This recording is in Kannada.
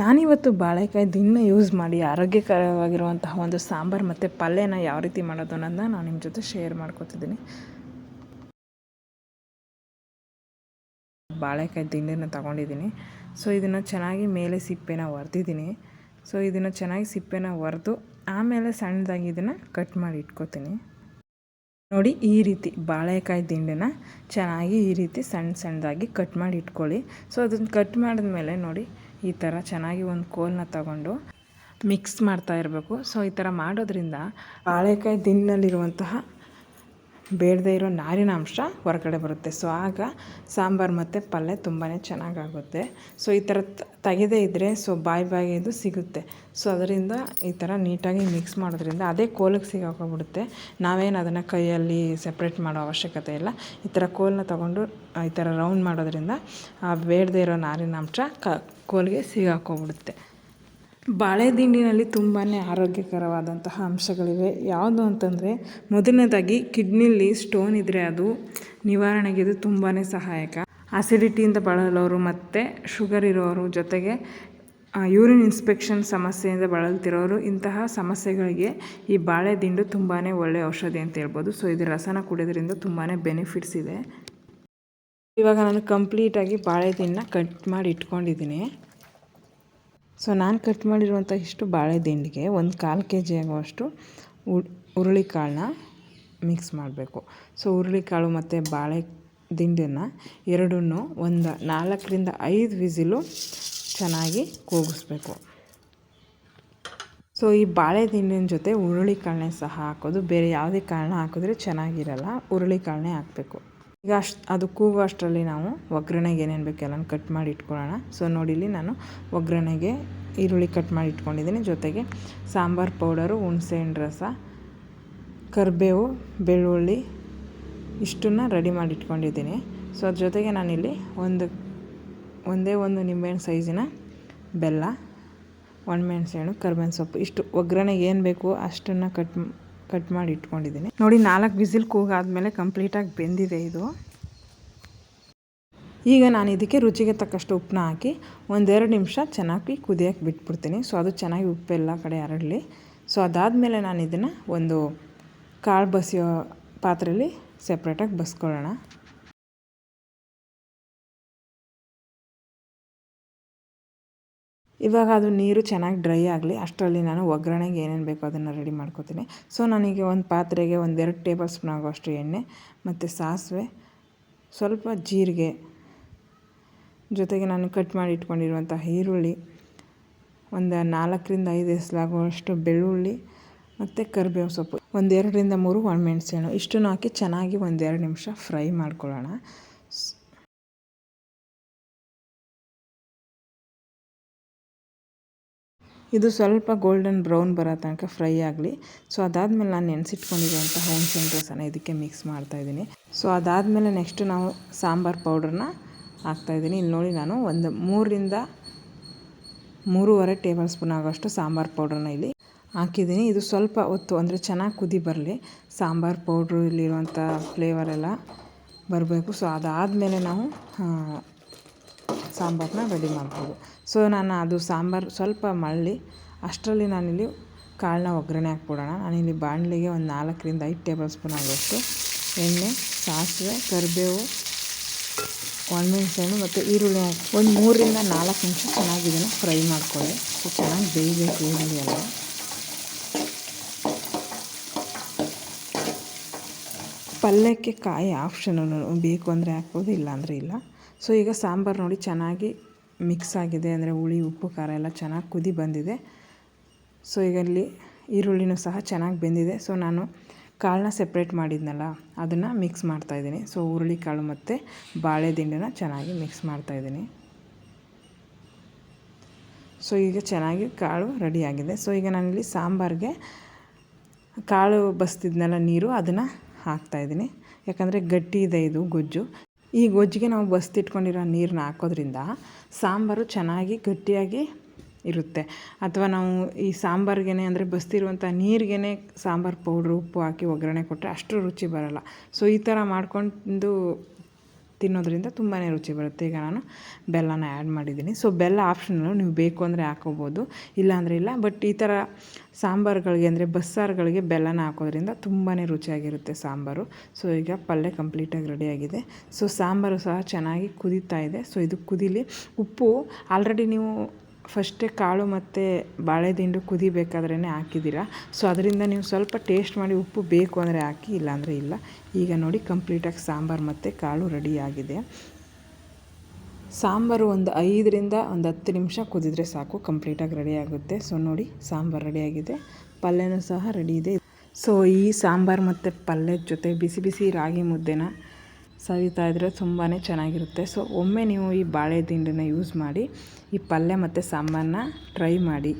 ನಾನಿವತ್ತು ಬಾಳೆಕಾಯಿ ದಿನ ಯೂಸ್ ಮಾಡಿ ಆರೋಗ್ಯಕರವಾಗಿರುವಂತಹ ಒಂದು ಸಾಂಬಾರು ಮತ್ತು ಪಲ್ಯನ ಯಾವ ರೀತಿ ಮಾಡೋದು ಅನ್ನೋದನ್ನ ನಾನು ನಿಮ್ಮ ಜೊತೆ ಶೇರ್ ಮಾಡ್ಕೊತಿದ್ದೀನಿ. ಬಾಳೆಕಾಯಿ ದಿಂಡನ್ನು ತಗೊಂಡಿದ್ದೀನಿ. ಸೊ ಇದನ್ನು ಚೆನ್ನಾಗಿ ಮೇಲೆ ಸಿಪ್ಪೆನ ಒರೆದಿದ್ದೀನಿ. ಸೊ ಇದನ್ನು ಚೆನ್ನಾಗಿ ಸಿಪ್ಪೆನ ಒರೆದು ಆಮೇಲೆ ಸಣ್ಣದಾಗಿ ಇದನ್ನು ಕಟ್ ಮಾಡಿ ಇಟ್ಕೋತೀನಿ. ನೋಡಿ, ಈ ರೀತಿ ಬಾಳೆಕಾಯಿ ದಿಂಡನ್ನು ಚೆನ್ನಾಗಿ ಈ ರೀತಿ ಸಣ್ಣ ಸಣ್ಣದಾಗಿ ಕಟ್ ಮಾಡಿ ಇಟ್ಕೊಳ್ಳಿ. ಸೊ ಅದನ್ನು ಕಟ್ ಮಾಡಿದ್ಮೇಲೆ ನೋಡಿ ಈ ಥರ ಚೆನ್ನಾಗಿ ಒಂದು ಕೋಲನ್ನ ತಗೊಂಡು ಮಿಕ್ಸ್ ಮಾಡ್ತಾ ಇರಬೇಕು. ಸೊ ಈ ಥರ ಮಾಡೋದ್ರಿಂದ ಬಾಳೆಕಾಯಿ ದಿಂಡಿನಲ್ಲಿರುವಂತಹ ಬೇಡದೇ ಇರೋ ನಾರಿನಾಂಶ ಹೊರಗಡೆ ಬರುತ್ತೆ. ಸೊ ಆಗ ಸಾಂಬಾರು ಮತ್ತು ಪಲ್ಯ ತುಂಬಾ ಚೆನ್ನಾಗಾಗುತ್ತೆ. ಸೊ ಈ ಥರ ತೆಗೆದೇ ಇದ್ದರೆ ಸೊ ಬಾಯಿ ಬಾಯಿ ಇದು ಸಿಗುತ್ತೆ. ಸೊ ಅದರಿಂದ ಈ ಥರ ನೀಟಾಗಿ ಮಿಕ್ಸ್ ಮಾಡೋದ್ರಿಂದ ಅದೇ ಕೋಲಿಗೆ ಸಿಗಾಕೋಗ್ಬಿಡುತ್ತೆ ನಾವೇನು ಅದನ್ನು ಕೈಯಲ್ಲಿ ಸಪ್ರೇಟ್ ಮಾಡೋ ಅವಶ್ಯಕತೆ ಇಲ್ಲ. ಈ ಥರ ಕೋಲನ್ನ ತೊಗೊಂಡು ಈ ಥರ ರೌಂಡ್ ಮಾಡೋದ್ರಿಂದ ಬೇಡದೇ ಇರೋ ನಾರಿನಾಂಶ ಕ, ಕೋಲಿಗೆ ಸಿಗಾಕೋಗ್ಬಿಡುತ್ತೆ ಬಾಳೆ ದಿಂಡಿನಲ್ಲಿ ತುಂಬಾ ಆರೋಗ್ಯಕರವಾದಂತಹ ಅಂಶಗಳಿವೆ. ಯಾವುದು ಅಂತಂದರೆ, ಮೊದಲನೇದಾಗಿ ಕಿಡ್ನಿಲಿ ಸ್ಟೋನ್ ಇದ್ದರೆ ಅದು ನಿವಾರಣೆಗೆ ಇದು ತುಂಬಾ ಸಹಾಯಕ. ಆಸಿಡಿಟಿಯಿಂದ ಬಳಲೋರು ಮತ್ತು ಶುಗರ್ ಇರೋರು ಜೊತೆಗೆ ಯೂರಿನ್ ಇನ್ಸ್ಪೆಕ್ಷನ್ ಸಮಸ್ಯೆಯಿಂದ ಬಳಲ್ತಿರೋರು ಇಂತಹ ಸಮಸ್ಯೆಗಳಿಗೆ ಈ ಬಾಳೆ ದಿಂಡು ತುಂಬಾ ಒಳ್ಳೆಯ ಔಷಧಿ ಅಂತ ಹೇಳ್ಬೋದು. ಸೊ, ಇದು ರಸನ ಕುಡಿಯೋದ್ರಿಂದ ತುಂಬಾ ಬೆನಿಫಿಟ್ಸ್ ಇದೆ. ಇವಾಗ ನಾನು ಕಂಪ್ಲೀಟಾಗಿ ಬಾಳೆ ದಿಂಡನ್ನ ಕಟ್ ಮಾಡಿ ಇಟ್ಕೊಂಡಿದ್ದೀನಿ. ಸೊ ನಾನು ಕಟ್ ಮಾಡಿರುವಂಥ ಇಷ್ಟು ಬಾಳೆದಿಂಡಿಗೆ ಒಂದು ಕಾಲು ಕೆ ಜಿ ಆಗುವಷ್ಟು ಹುರುಳಿಕಾಳನ್ನ ಮಿಕ್ಸ್ ಮಾಡಬೇಕು. ಸೊ ಹುರುಳಿಕಾಳು ಮತ್ತು ಬಾಳೆ ದಿಂಡನ್ನು ಎರಡನ್ನು ಒಂದು ನಾಲ್ಕರಿಂದ ಐದು ವಿಸಿಲು ಚೆನ್ನಾಗಿ ಕೂಗಿಸ್ಬೇಕು. ಸೊ ಈ ಬಾಳೆ ದಿಂಡಿನ ಜೊತೆ ಹುರುಳಿ ಕಾಳನ್ನೇ ಸಹ ಹಾಕೋದು, ಬೇರೆ ಯಾವುದೇ ಕಾಳನ್ನ ಹಾಕಿದ್ರೆ ಚೆನ್ನಾಗಿರಲ್ಲ ಹುರುಳಿ ಕಾಳನ್ನೇ ಹಾಕಬೇಕು. ಈಗ ಅಷ್ಟು, ಅದು ಕೂಗು ಅಷ್ಟರಲ್ಲಿ ನಾವು ಒಗ್ಗರಣೆಗೆ ಏನೇನು ಬೇಕು ಎಲ್ಲನೂ ಕಟ್ ಮಾಡಿ ಇಟ್ಕೊಳ್ಳೋಣ. ಸೊ ನೋಡಿ ಇಲ್ಲಿ ನಾನು ಒಗ್ಗರಣೆಗೆ ಈರುಳ್ಳಿ ಕಟ್ ಮಾಡಿ ಇಟ್ಕೊಂಡಿದ್ದೀನಿ. ಜೊತೆಗೆ ಸಾಂಬಾರು ಪೌಡರು ಹುಣಸೆಹಣ್ಣು ರಸ, ಕರಿಬೇವು, ಬೆಳ್ಳುಳ್ಳಿ ಇಷ್ಟನ್ನು ರೆಡಿ ಮಾಡಿ ಇಟ್ಕೊಂಡಿದ್ದೀನಿ. ಸೊ ಅದ್ರ ಜೊತೆಗೆ ನಾನಿಲ್ಲಿ ಒಂದು, ಒಂದೇ ಒಂದು ನಿಂಬೆಹಣ್ಣು ಸೈಜಿನ ಬೆಲ್ಲ ಒಣಮೆಣಸೆಹಣ್ಣು ಕರ್ಬೇವಿನ ಸೊಪ್ಪು ಇಷ್ಟು ಒಗ್ಗರಣೆಗೆ ಏನು ಬೇಕು ಅಷ್ಟನ್ನು ಕಟ್ ಕಟ್ ಮಾಡಿ ಇಟ್ಕೊಂಡಿದ್ದೀನಿ. ನೋಡಿ, ನಾಲ್ಕು ವಿಸಿಲ್ ಕೂಗಾದ್ಮೇಲೆ ಕಂಪ್ಲೀಟಾಗಿ ಬೆಂದಿದೆ ಇದು. ಈಗ ನಾನು ಇದಕ್ಕೆ ರುಚಿಗೆ ತಕ್ಕಷ್ಟು ಉಪ್ಪನ್ನ ಹಾಕಿ ಒಂದೆರಡು ನಿಮಿಷ ಚೆನ್ನಾಗಿ ಕುದಿಯೋಕ್ಕೆ ಬಿಟ್ಬಿಡ್ತೀನಿ. ಸೊ, ಅದು ಚೆನ್ನಾಗಿ ಉಪ್ಪೆಲ್ಲ ಕಡೆ ಹರಡಲಿ. ಸೊ, ಅದಾದಮೇಲೆ ನಾನು ಇದನ್ನು ಒಂದು ಕಾಳು ಬಸಿಯೋ ಪಾತ್ರೆಯಲ್ಲಿ ಸೆಪ್ರೇಟಾಗಿ ಬಸ್ಕೊಳ್ಳೋಣ. ಇವಾಗ ಅದು ನೀರು ಚೆನ್ನಾಗಿ ಡ್ರೈ ಆಗಲಿ, ಅಷ್ಟರಲ್ಲಿ ನಾನು ಒಗ್ಗರಣೆಗೆ ಏನೇನು ಬೇಕೋ ಅದನ್ನು ರೆಡಿ ಮಾಡ್ಕೋತೀನಿ. ಸೊ ನನಗೆ ಒಂದು ಪಾತ್ರೆಗೆ ಒಂದೆರಡು ಟೇಬಲ್ ಸ್ಪೂನ್ ಆಗುವಷ್ಟು ಎಣ್ಣೆ ಮತ್ತು ಸಾಸಿವೆ, ಸ್ವಲ್ಪ ಜೀರಿಗೆ ಜೊತೆಗೆ ನಾನು ಕಟ್ ಮಾಡಿ ಇಟ್ಕೊಂಡಿರುವಂಥ ಈರುಳ್ಳಿ, ಒಂದು ನಾಲ್ಕರಿಂದ ಐದು ಎಸಲಾಗುವಷ್ಟು ಬೆಳ್ಳುಳ್ಳಿ ಮತ್ತು ಕರಿಬೇವು ಸೊಪ್ಪು ಒಂದೆರಡರಿಂದ ಮೂರು ಒಣಮೆಣಸು ಇಷ್ಟನ್ನು ಹಾಕಿ ಚೆನ್ನಾಗಿ ಒಂದೆರಡು ನಿಮಿಷ ಫ್ರೈ ಮಾಡ್ಕೊಳ್ಳೋಣ. ಇದು ಸ್ವಲ್ಪ ಗೋಲ್ಡನ್ ಬ್ರೌನ್ ಬರೋ ತನಕ ಫ್ರೈ ಆಗಲಿ. ಸೊ ಅದಾದಮೇಲೆ ನಾನು ನೆನೆಸಿಟ್ಕೊಂಡಿರುವಂಥ ಹುಣಸೆಹಣ್ಣು ರಸನ ಇದಕ್ಕೆ ಮಿಕ್ಸ್ ಮಾಡ್ತಾಯಿದ್ದೀನಿ ಸೊ ಅದಾದಮೇಲೆ ನೆಕ್ಸ್ಟು ನಾವು ಸಾಂಬಾರು ಪೌಡ್ರನ್ನ ಹಾಕ್ತಾಯಿದ್ದೀನಿ ಇಲ್ಲಿ ನೋಡಿ ನಾನು ಒಂದು ಮೂರರಿಂದ ಮೂರುವರೆ ಟೇಬಲ್ ಸ್ಪೂನ್ ಆಗೋಷ್ಟು ಸಾಂಬಾರು ಪೌಡ್ರನ್ನ ಇಲ್ಲಿ ಹಾಕಿದ್ದೀನಿ. ಇದು ಸ್ವಲ್ಪ ಹೊತ್ತು, ಅಂದರೆ ಚೆನ್ನಾಗಿ ಕುದಿ ಬರಲಿ. ಸಾಂಬಾರು ಪೌಡ್ರು ಇಲ್ಲಿರುವಂಥ ಫ್ಲೇವರೆಲ್ಲ ಬರಬೇಕು. ಸೊ ಅದಾದಮೇಲೆ ನಾವು ಸಾಂಬಾರನ್ನ ರೆಡಿ ಮಾಡ್ಬೋದು. ಸೊ ನಾನು ಅದು ಸಾಂಬಾರು ಸ್ವಲ್ಪ ಮಳ್ಳಿ, ಅಷ್ಟರಲ್ಲಿ ನಾನಿಲ್ಲಿ ಕಾಳನ್ನ ಒಗ್ಗರಣೆ ಹಾಕ್ಬಿಡೋಣ. ನಾನಿಲ್ಲಿ ಬಾಣಲಿಗೆ ಒಂದು ನಾಲ್ಕರಿಂದ ಐದು ಟೇಬಲ್ ಸ್ಪೂನ್ ಆಗೋಷ್ಟು ಎಣ್ಣೆ, ಸಾಸಿವೆ, ಕರಿಬೇವು ಒಣಮೆಣಸು ಮತ್ತು ಈರುಳ್ಳಿ ಹಾಕಿ ಒಂದು ಮೂರರಿಂದ ನಾಲ್ಕು ನಿಮಿಷ ಚೆನ್ನಾಗಿ ಇದನ್ನು ಫ್ರೈ ಮಾಡ್ಕೊಳ್ಳಿ. ಸೊ ಚೆನ್ನಾಗಿ ಬೇಯಬೇಕು ಈರುಳ್ಳಿ ಎಲ್ಲ. ಪಲ್ಯಕ್ಕೆ ಕಾಯಿ ಆಪ್ಷನ್ ಬೇಕು ಅಂದರೆ ಹಾಕ್ಬೋದು, ಇಲ್ಲಾಂದರೆ ಇಲ್ಲ. ಸೊ ಈಗ ಸಾಂಬಾರು ನೋಡಿ ಚೆನ್ನಾಗಿ ಮಿಕ್ಸ್ ಆಗಿದೆ ಅಂದರೆ ಹುಳಿ, ಉಪ್ಪು, ಖಾರ ಎಲ್ಲ ಚೆನ್ನಾಗಿ ಕುದಿ ಬಂದಿದೆ. ಸೊ ಈಗ ಇಲ್ಲಿ ಈರುಳ್ಳಿನೂ ಸಹ ಚೆನ್ನಾಗಿ ಬೆಂದಿದೆ. ಸೊ ನಾನು ಕಾಳನ್ನ ಸೆಪ್ರೇಟ್ ಮಾಡಿದ್ನಲ್ಲ, ಅದನ್ನು ಮಿಕ್ಸ್ ಮಾಡ್ತಾಯಿದ್ದೀನಿ ಸೊ ಹುರುಳಿ ಕಾಳು ಮತ್ತು ಬಾಳೆ ದಿಂಡನ್ನ ಚೆನ್ನಾಗಿ ಮಿಕ್ಸ್ ಮಾಡ್ತಾಯಿದ್ದೀನಿ ಸೊ ಈಗ ಚೆನ್ನಾಗಿ ಕಾಳು ರೆಡಿಯಾಗಿದೆ ಸೊ ಈಗ ನಾನಿಲ್ಲಿ ಸಾಂಬಾರಿಗೆ ಕಾಳು ಬಸ್ತಿದ್ನಲ್ಲ ನೀರು, ಅದನ್ನು ಹಾಕ್ತಾಯಿದ್ದೀನಿ ಯಾಕಂದರೆ ಗಟ್ಟಿ ಇದೆ ಇದು ಗೊಜ್ಜು. ಈ ಗೊಜ್ಜಿಗೆ ನಾವು ಬಸ್ತಿಟ್ಕೊಂಡಿರೋ ನೀರನ್ನ ಹಾಕೋದ್ರಿಂದ ಸಾಂಬಾರು ಚೆನ್ನಾಗಿ ಗಟ್ಟಿಯಾಗಿ ಇರುತ್ತೆ. ಅಥವಾ ನಾವು ಈ ಸಾಂಬಾರ್ಗೆ ಅಂದರೆ ಬಸ್ತಿರುವಂಥ ನೀರಿಗೆ ಸಾಂಬಾರು ಪೌಡ್ರು, ಉಪ್ಪು ಹಾಕಿ ಒಗ್ಗರಣೆ ಕೊಟ್ಟರೆ ಅಷ್ಟು ರುಚಿ ಬರೋಲ್ಲ. ಸೊ ಈ ಥರ ಮಾಡಿಕೊಂಡು ತಿನ್ನೋದ್ರಿಂದ ತುಂಬಾ ರುಚಿ ಬರುತ್ತೆ. ಈಗ ನಾನು ಬೆಲ್ಲನ ಆ್ಯಡ್ ಮಾಡಿದ್ದೀನಿ. ಸೊ ಬೆಲ್ಲ ಆಪ್ಷನಲ್ಲು ನೀವು ಬೇಕು ಅಂದರೆ ಹಾಕೋಬೋದು. ಇಲ್ಲಾಂದರೆ ಇಲ್ಲ. ಬಟ್ ಈ ಥರ ಸಾಂಬಾರುಗಳಿಗೆ ಅಂದರೆ ಬಸ್ಸಾರುಗಳಿಗೆ ಬೆಲ್ಲನ ಹಾಕೋದ್ರಿಂದ ತುಂಬಾ ರುಚಿಯಾಗಿರುತ್ತೆ ಸಾಂಬಾರು. ಸೊ ಈಗ ಪಲ್ಯ ಕಂಪ್ಲೀಟಾಗಿ ರೆಡಿಯಾಗಿದೆ ಸೊ ಸಾಂಬಾರು ಸಹ ಚೆನ್ನಾಗಿ ಕುದೀತಾ ಇದೆ. ಸೊ ಇದು ಕುದೀಲಿ ಉಪ್ಪು ಆಲ್ರೆಡಿ ನೀವು ಫಸ್ಟೇ ಕಾಳು ಮತ್ತು ಬಾಳೆದಿಂಡು ಕುದಿಬೇಕಾದ್ರೇ ಹಾಕಿದ್ದೀರ. ಸೊ ಅದರಿಂದ ನೀವು ಸ್ವಲ್ಪ ಟೇಸ್ಟ್ ಮಾಡಿ ಉಪ್ಪು ಬೇಕು ಅಂದರೆ ಹಾಕಿ, ಇಲ್ಲಾಂದರೆ ಇಲ್ಲ. ಈಗ ನೋಡಿ ಕಂಪ್ಲೀಟಾಗಿ ಸಾಂಬಾರು ಮತ್ತು ಕಾಳು ರೆಡಿಯಾಗಿದೆ ಸಾಂಬಾರು ಒಂದು ಐದರಿಂದ ಒಂದು ಹತ್ತು ನಿಮಿಷ ಕುದಿದ್ರೆ ಸಾಕು ಕಂಪ್ಲೀಟಾಗಿ ರೆಡಿ ಆಗುತ್ತೆ. ಸೊ ನೋಡಿ ಸಾಂಬಾರು ರೆಡಿಯಾಗಿದೆ ಪಲ್ಯನೂ ಸಹ ರೆಡಿ ಇದೆ. ಸೊ ಈ ಸಾಂಬಾರು ಮತ್ತು ಪಲ್ಯದ ಜೊತೆ ಬಿಸಿ ಬಿಸಿ ರಾಗಿ ಮುದ್ದೆನ ಸವಿತಾ ಇದ್ದರೆ ತುಂಬಾ ಚೆನ್ನಾಗಿರುತ್ತೆ. ಸೊ ಒಮ್ಮೆ ನೀವು ಈ ಬಾಳೆ ದಿಂಡನ್ನು ಯೂಸ್ ಮಾಡಿ, ಈ ಪಲ್ಯ ಮತ್ತು ಸಾಂಬಾರನ್ನ ಟ್ರೈ ಮಾಡಿ.